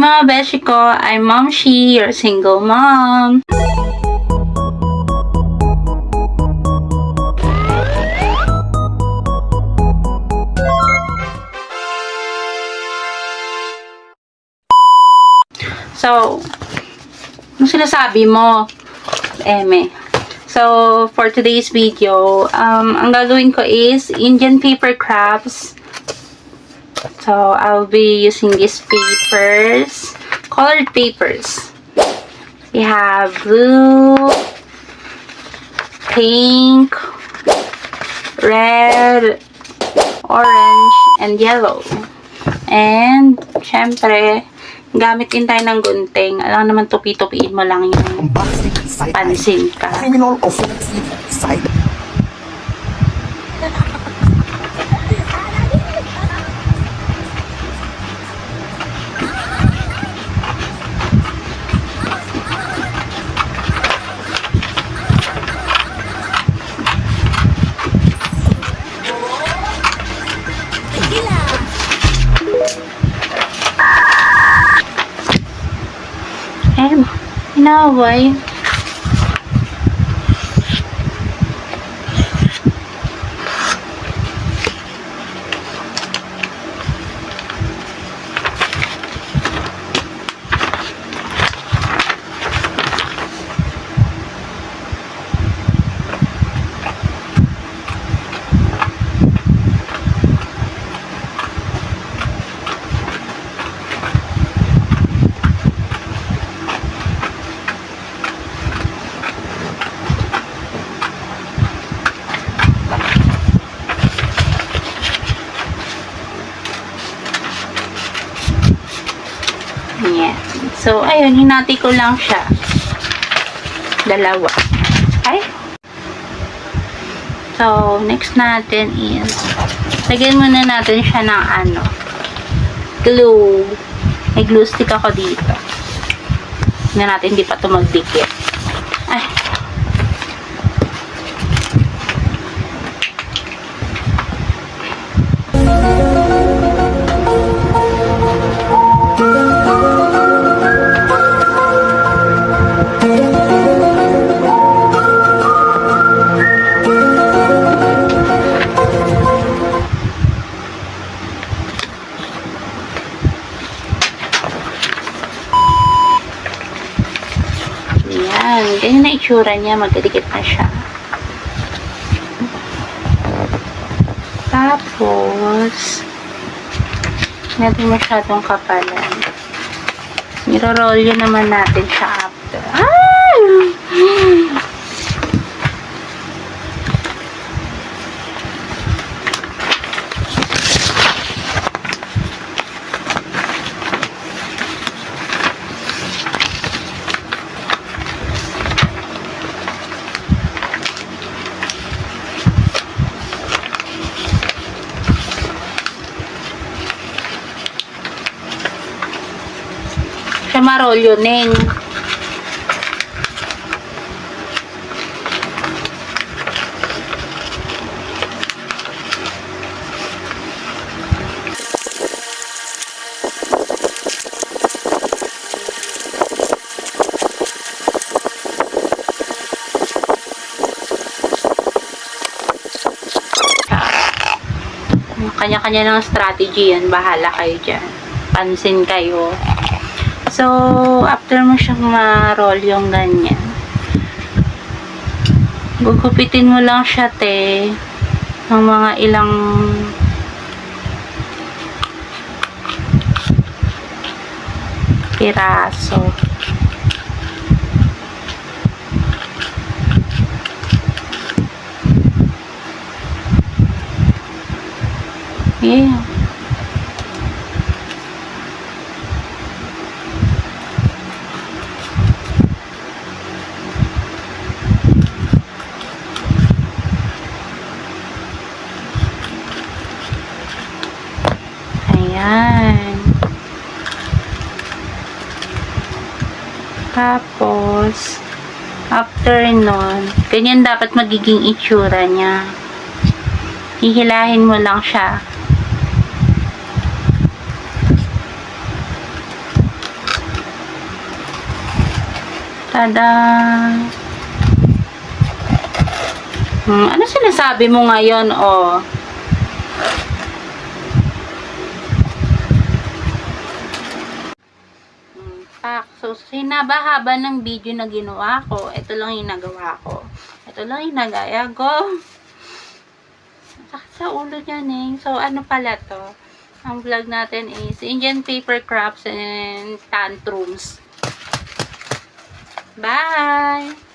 Mga beshi ko, I'm Mom Shi, your single mom. So, ano sinasabi mo, Eme? So, for today's video, um, ang gagawin ko is Indian paper crafts. So, I'll be using these papers, colored papers. We have blue, pink, red, orange, and yellow. And, syempre, gamit din tayo ng gunting. Alam naman, tupi-tupiin mo lang yung pansin ka. criminal offensive side inaway. Yan. So, ayun, hinati ko lang siya. Dalawa. Ay. So, next natin is, lagyan muna natin siya ng ano, glue. May glue stick ako dito. Tingnan natin, hindi pa ito magdikit. Ay. Yan. Ganyan na itsura niya. Magdidikit na siya. Tapos, natin masyadong kapalan. Niro-roll yun naman natin siya after. Ah! Marol yun, Neng. Kanya-kanya ng strategy yan. Bahala kayo dyan. Pansin kayo. So, after mo siyang ma-roll yung ganyan, gugupitin mo lang siya, te, ng mga ilang piraso. Yeah. Tapos, after nun, ganyan dapat magiging itsura niya. Hihilahin mo lang siya. Tada! Hmm, ano sinasabi mo ngayon, oh? So, sinabahaba ng video na ginawa ko. Ito lang yung nagawa ko. Ito lang yung nagaya ko. Sakit sa ulo niyan eh. So, ano pala to? Ang vlog natin is Indian paper crafts and tantrums. Bye!